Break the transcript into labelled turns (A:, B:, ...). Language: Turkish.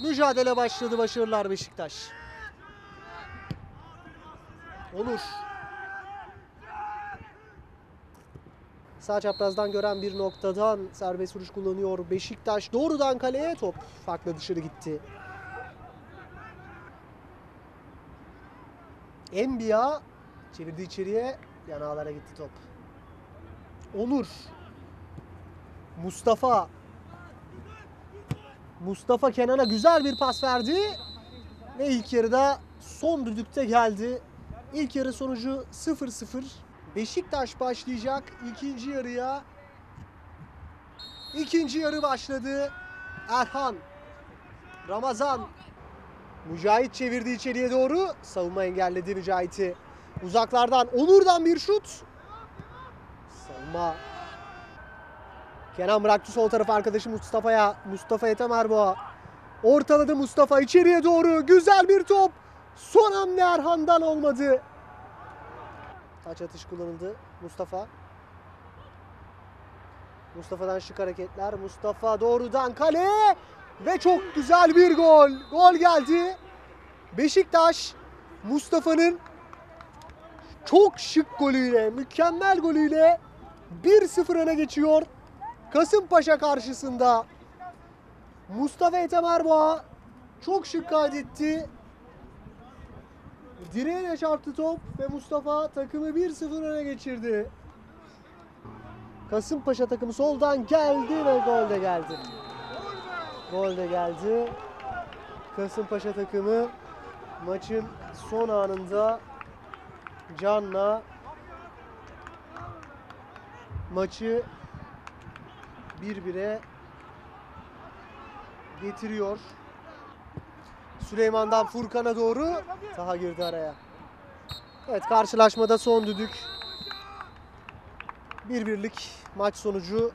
A: Mücadele başladı. Başarılar Beşiktaş. Onur. Sağ çaprazdan gören bir noktadan serbest vuruş kullanıyor Beşiktaş. Doğrudan kaleye top farklı dışarı gitti. Enbiya çevirdi içeriye. Yanağlara gitti top. Onur. Mustafa. Mustafa Kenan'a güzel bir pas verdi. Ve ilk yarıda son düdükte geldi. İlk yarı sonucu 0-0. Beşiktaş başlayacak ikinci yarıya. İkinci yarı başladı. Erhan. Ramazan. Mücahit çevirdi içeriye doğru. Savunma engelledi Mücahit'i. Uzaklardan Onur'dan bir şut. Savunma. Kenan bıraktı sol taraf arkadaşı Mustafa'ya. Mustafa Ethem Erboğa. Ortaladı Mustafa içeriye doğru. Güzel bir top. Son hamle Erhan'dan olmadı. Taç atış kullanıldı. Mustafa. Mustafa'dan şık hareketler. Mustafa doğrudan kale. Ve çok güzel bir gol. Gol geldi. Beşiktaş Mustafa'nın çok şık golüyle, mükemmel golüyle 1-0 öne geçiyor. Kasımpaşa karşısında Mustafa Ethem çok şık kaydetti. Direğine çarptı top ve Mustafa takımı 1-0 öne geçirdi. Kasımpaşa takımı soldan geldi ve gol de geldi. Gol de geldi. Kasımpaşa takımı maçın son anında Can'la maçı 1-1'e getiriyor. Süleyman'dan Furkan'a doğru Taha girdi araya. Evet karşılaşmada son düdük. Bir birlik maç sonucu